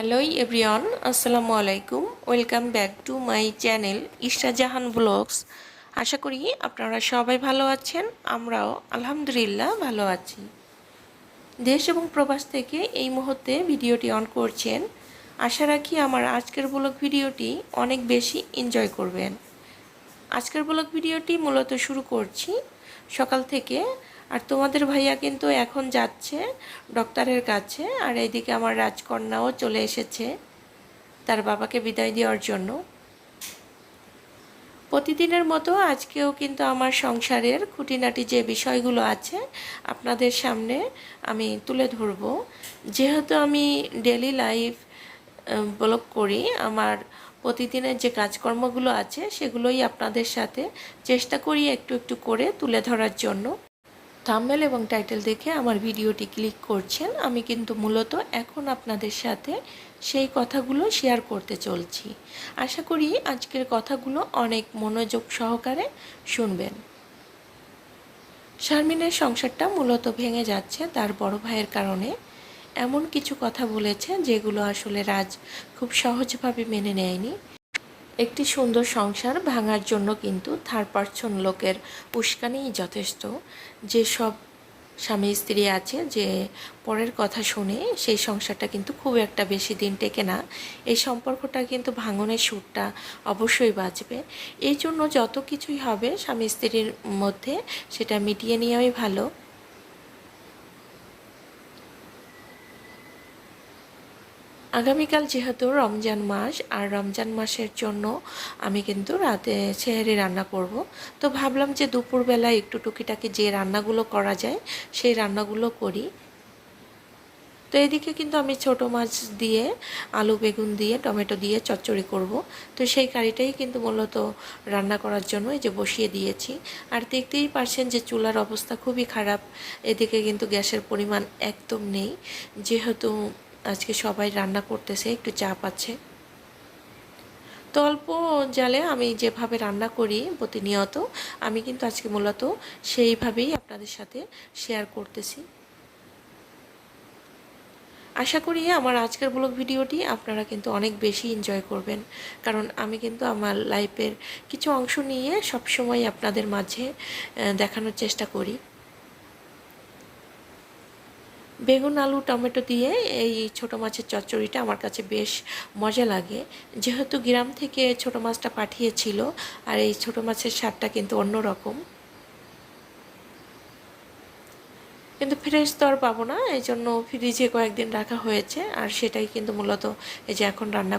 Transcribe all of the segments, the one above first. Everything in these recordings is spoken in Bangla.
হ্যালো এভরিওয়ান আসসালামু আলাইকুম welcome back to my channel Ishrajahan blogs আশা করি আপনারা সবাই ভালো আছেন, আমরাও আলহামদুলিল্লাহ ভালো আছি। দেশ এবং প্রবাস থেকে এই মুহূর্তে ভিডিওটি অন করছেন। আশা রাখি আমার আজকের ব্লগ ভিডিওটি অনেক বেশি এনজয় করবেন। আজকের ব্লগ ভিডিওটি মূলত শুরু করছি সকাল থেকে আর তোমাদের ভাইয়া কিন্তু এখন যাচ্ছে ডক্টরের কাছে, আর এইদিকে আমার রাজকন্যাও চলে এসেছে তার বাবাকে বিদায় দেওয়ার জন্য। প্রতিদিনের মতো আজকেও কিন্তু আমার সংসারের খুঁটিনাটি যে বিষয়গুলো আছে আপনাদের সামনে আমি তুলে ধরব। যেহেতু আমি ডেলি লাইফ ব্লগ করি, আমার প্রতিদিনের যে কাজকর্মগুলো আছে সেগুলোই আপনাদের সাথে চেষ্টা করি একটু একটু করে তুলে ধরার জন্য। থাম্বেল এবং টাইটেল দেখে আমার ভিডিওটি ক্লিক করছেন, আমি কিন্তু মূলত এখন আপনাদের সাথে সেই কথাগুলো শেয়ার করতে চলছি। আশা করি আজকের কথাগুলো অনেক মনোযোগ সহকারে শুনবেন। শারমিনের সংসারটা মূলত ভেঙে যাচ্ছে তার বড় ভাইয়ের কারণে। এমন কিছু কথা বলেছে যেগুলো আসলে রাজ খুব সহজভাবে মেনে নেয়নি। একটি সুন্দর সংসার ভাঙার জন্য কিন্তু থার্ড পার্সন লোকের উস্কানিই যথেষ্ট। যেসব স্বামী স্ত্রী আছে, যে পরের কথা শুনে সেই সংসারটা কিন্তু খুব একটা বেশি দিন টেকে না। এই সম্পর্কটা কিন্তু ভাঙনের সুরটা অবশ্যই বাঁচবে। এই জন্য যত কিছুই হবে স্বামী স্ত্রীর মধ্যে সেটা মিটিয়ে নেওয়াই ভালো। আগামীকাল যেহেতু রমজান মাস, আর রমজান মাসের জন্য আমি কিন্তু রাতে সেহেরি রান্না করব। তো ভাবলাম যে দুপুরবেলা একটু টুকিটাকি যে রান্নাগুলো করা যায়, সেই রান্নাগুলো করি। তো এদিকে কিন্তু আমি ছোট মাছ দিয়ে, আলু, বেগুন দিয়ে, টমেটো দিয়ে চচ্চড়ি করব। তো সেই কারিটাই কিন্তু মূলত রান্না করার জন্য এই যে বসিয়ে দিয়েছি। আর দেখতেই পারছেন যে চুলার অবস্থা খুবই খারাপ। এদিকে কিন্তু গ্যাসের পরিমাণ একদম নেই। যেহেতু আজকে সবাই রান্না করতেছে, একটু চাপ আছে তো অল্প জালে আমি যেভাবে রান্না করি প্রতিনিয়ত, আমি কিন্তু আজকে মূলত সেইভাবেই আপনাদের সাথে শেয়ার করতেছি। আশা করি আমার আজকের ব্লগ ভিডিওটি আপনারা কিন্তু অনেক বেশি এনজয় করবেন, কারণ আমি কিন্তু আমার লাইফের কিছু অংশ নিয়ে সবসময় আপনাদের মাঝে দেখানোর চেষ্টা করি। বেগুন, আলু, টমেটো দিয়ে এই ছোট মাছের চচ্চড়িটা আমার কাছে বেশ মজা লাগে। যেহেতু গ্রাম থেকে ছোট মাছটা পাঠিয়েছিল, আর এই ছোট মাছের স্বাদটা কিন্তু অন্য রকম কিন্তু ফ্রেশ তো আর পাবো না এই জন্য ফ্রিজে কয়েকদিন রাখা হয়েছে, আর সেটাই কিন্তু মূলত এই যে এখন রান্না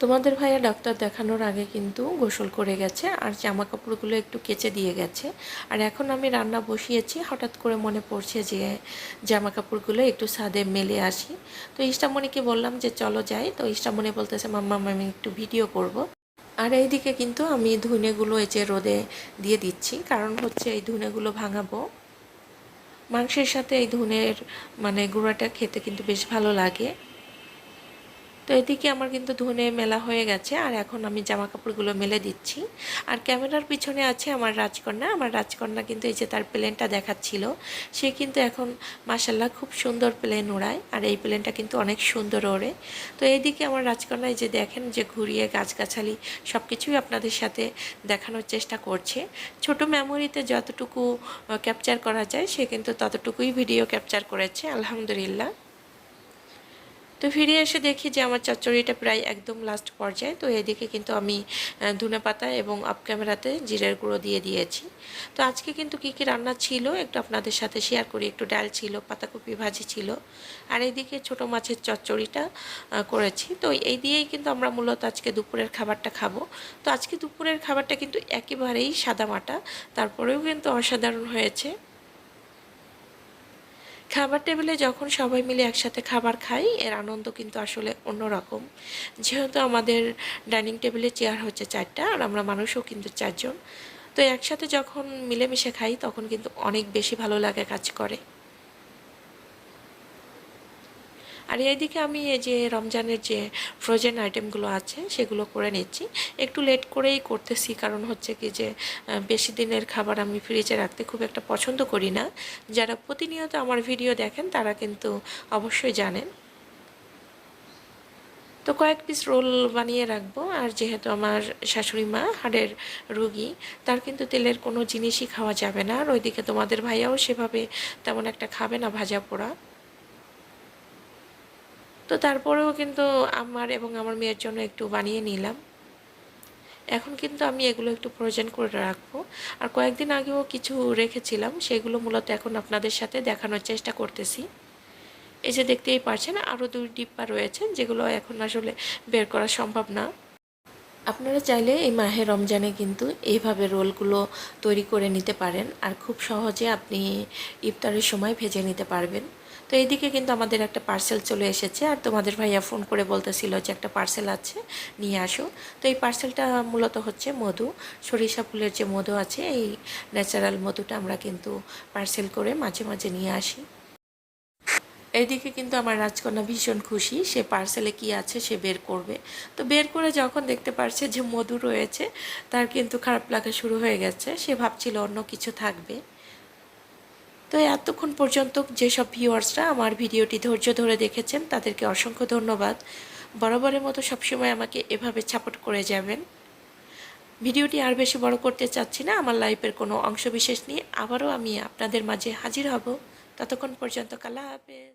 তোমাদের ভাইয়া ডাক্তার দেখানোর আগে কিন্তু গোসল করে গেছে, আর জামা কাপড়গুলো একটু কেচে দিয়ে গেছে। আর এখন আমি রান্না বসিয়েছি, হঠাৎ করে মনে পড়ছে যে জামা কাপড়গুলো একটু সাদে মেলে আসি। তো ইষ্টামণিকে বললাম যে চলো যাই। তো ইষ্টামণি বলতেছে, মাম্মা, আমি একটু ভিডিও করব। আর এইদিকে কিন্তু আমি ধুনেগুলো এই যে রোদে দিয়ে দিচ্ছি, কারণ হচ্ছে এই ধুনেগুলো ভাঙাবো। মাংসের সাথে এই ধুনের মানে গুঁড়াটা খেতে কিন্তু বেশ ভালো লাগে। তো এদিকে আমার কিন্তু ধুনে মেলা হয়ে গেছে, আর এখন আমি জামা কাপড়গুলো মেলে দিচ্ছি। আর ক্যামেরার পিছনে আছে আমার রাজকন্যা আমার রাজকন্যা কিন্তু এই যে তার প্লেনটা দেখাচ্ছিল, সে কিন্তু এখন মাসাল্লাহ খুব সুন্দর প্লেন ওড়ায়, আর এই প্লেনটা কিন্তু অনেক সুন্দর ওড়ে। তো এইদিকে আমার রাজকন্যা এই যে দেখেন যে ঘুরিয়ে গাছগাছালি সব কিছুই আপনাদের সাথে দেখানোর চেষ্টা করছে। ছোট মেমোরিতে যতটুকু ক্যাপচার করা যায়, সে কিন্তু ততটুকুই ভিডিও ক্যাপচার করেছে, আলহামদুলিল্লাহ। তো ফিরে এসে দেখি যে আমার চচ্চড়িটা প্রায় একদম লাস্ট পর্যায়ে। তো এদিকে কিন্তু আমি ধনে পাতা এবং আপ ক্যামেরাতে জিরের গুঁড়ো দিয়ে দিয়েছি। তো আজকে কিন্তু কি কি রান্না ছিল একটু আপনাদের সাথে শেয়ার করি। একটু ডাল ছিল, পাতাকপি ভাজি ছিল। আর এইদিকে ছোট মাছের চচ্চড়িটা করেছি। তো এই দিয়েই কিন্তু আমরা মূলত আজকে দুপুরের খাবারটা খাব। তো আজকে দুপুরের খাবারটা কিন্তু একেবারেই সাদামাটা তারপরেও কিন্তু অসাধারণ হয়েছে। খাবার টেবিলে যখন সবাই মিলে একসাথে খাবার খাই, এর আনন্দ কিন্তু আসলে অন্যরকম। যেহেতু আমাদের ডাইনিং টেবিলে চেয়ার হচ্ছে চারটা, আর আমরা মানুষও কিন্তু চারজন। তো একসাথে যখন মিলেমিশে খাই, তখন কিন্তু অনেক বেশি ভালো লাগে কাজ করে। আর এইদিকে আমি এই যে রমজানের যে ফ্রোজেন আইটেমগুলো আছে, সেগুলো করে নিচ্ছি। একটু লেট করেই করতেছি, কারণ হচ্ছে কি যে বেশি দিনের খাবার আমি ফ্রিজে রাখতে খুব একটা পছন্দ করি না। যারা প্রতিনিয়ত আমার ভিডিও দেখেন, তারা কিন্তু অবশ্যই জানেন। তো কয়েক পিস রোল বানিয়ে রাখব, আর যেহেতু আমার শাশুড়ি মা হাড়ের রুগী, তার কিন্তু তেলের কোনো জিনিসই খাওয়া যাবে না। আর ওইদিকে তোমাদের ভাইয়াও সেভাবে তেমন একটা খাবে না ভাজা পোড়া। তো তারপরেও কিন্তু আমার এবং আমার মেয়ের জন্য একটু বানিয়ে নিলাম। এখন কিন্তু আমি এগুলো একটু প্রয়োজন করে রাখব। আর কয়েকদিন আগেও কিছু রেখেছিলাম, সেগুলো মূলত এখন আপনাদের সাথে দেখানোর চেষ্টা করতেছি। এই যে দেখতেই পারছেন, আরও দুই ডিব্বা রয়েছে, যেগুলো এখন আসলে বের করা সম্ভব না। আপনারা চাইলে এই মাহে রমজানে কিন্তু এইভাবে রোলগুলো তৈরি করে নিতে পারেন, আর খুব সহজে আপনি ইফতারের সময় ভেজে নিতে পারবেন। তো এইদিকে কিন্তু আমাদের একটা পার্সেল চলে এসেছে আর তোমাদের ভাইয়া ফোন করে বলতেছিল যে একটা পার্সেল আছে, নিয়ে আসো। তো এই পার্সেলটা মূলত হচ্ছে মধু। সরিষা ফুলের যে মধু আছে, এই ন্যাচারাল মধুটা আমরা কিন্তু পার্সেল করে মাঝে মাঝে নিয়ে আসি। এইদিকে কিন্তু আমার রাজকন্যা ভীষণ খুশি, সে পার্সেলে কি আছে সে বের করবে। তো বের করে যখন দেখতে পারছে যে মধু রয়েছে, তার কিন্তু খারাপ লাগা শুরু হয়ে গেছে। সে ভাবছিল অন্য কিছু থাকবে। তো এতক্ষণ পর্যন্ত যেসব ভিউয়ার্সরা আমার ভিডিওটি ধৈর্য ধরে দেখেছেন, তাদেরকে অসংখ্য ধন্যবাদ। বরাবরের মতো সবসময় আমাকে এভাবে সাপোর্ট করে যাবেন। ভিডিওটি আর বেশি বড় করতে চাচ্ছি না, আমার লাইফের কোনো অংশবিশেষ নিয়ে। আবারও আমি আপনাদের মাঝে হাজির হব। ততক্ষণ পর্যন্ত কালা হাফেজ।